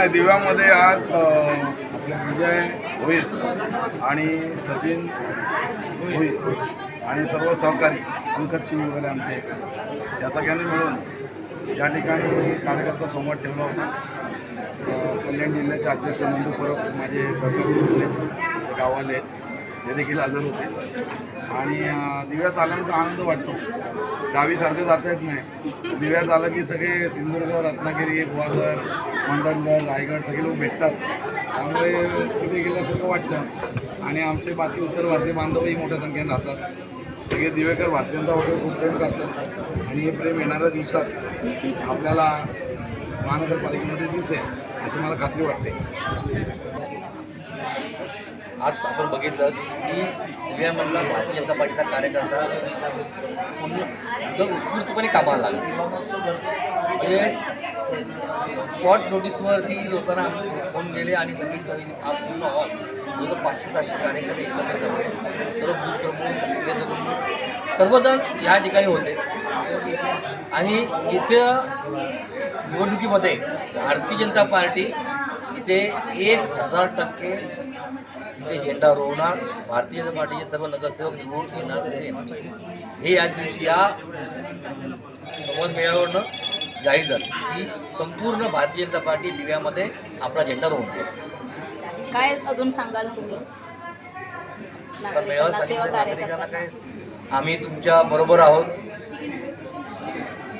नाही दिव्यामध्ये आज अ, विजय होईल आणि सचिन होईल आणि सर्व सहकारी अंकदची वगैरे आमचे. या सगळ्यांनी मिळून या ठिकाणी कार्यकर्ता संवाद ठेवला होता. कल्याण जिल्ह्याचे अध्यक्ष नंदू परब माझे सहकारी जुने गावाले ते देखील हजर होते. आणि दिव्यात आल्यानंतर आनंद वाटतो. गावीसारखं जाता येत नाही. दिव्यात आलं की सगळे सिंधुदुर्ग रत्नागिरी गुहागर मंडणगड रायगड सगळे लोक भेटतात. त्यामुळे तिथे गेल्यासारखं वाटतं. आणि आमचे बाकी उत्तर भारतीय बांधवही मोठ्या संख्येने राहतात. सगळे दिवेकर भारतीयांचा वगैरे खूप प्रेम करतात. आणि हे प्रेम येणाऱ्या दिवसात आपल्याला महानगरपालिकेमध्ये दिसेल अशी मला खात्री वाटते. आज आपण बघितलं की दिव्यामधला भारतीय जनता पार्टीचा कार्यकर्ता पूर्ण एकदम उत्स्फूर्तपणे कामाला लागला. म्हणजे शॉर्ट नोटीसवरती लोकांना फोन गेले आणि सगळी सगळी आज पूर्ण हॉल जवळ पाचशे सातशे कार्यकर्ते एकत्र जमले सर्व बूथ प्रमुख प्रमुख सर्वजण ह्या ठिकाणी होते. आणि इथं निवडणुकीमध्ये भारतीय जनता पार्टी इथे एक हजार टक्के इथे झेंडा रोवणार. भारतीय जनता पार्टीचे सर्व नगरसेवक निवडून येणार हे या दिवशी या संवाद मेळाव्यावरनं जाहीर झालं. की संपूर्ण भारतीय जनता पार्टी दिव्यामध्ये आपला झेंडा रोवणार. काय अजून सांगाल तुम्ही? काय? आम्ही तुमच्या बरोबर आहोत.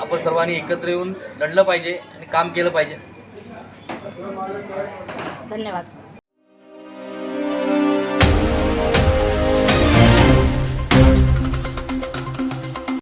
आपण सर्वांनी एकत्र येऊन लढलं पाहिजे आणि काम केलं पाहिजे. धन्यवाद.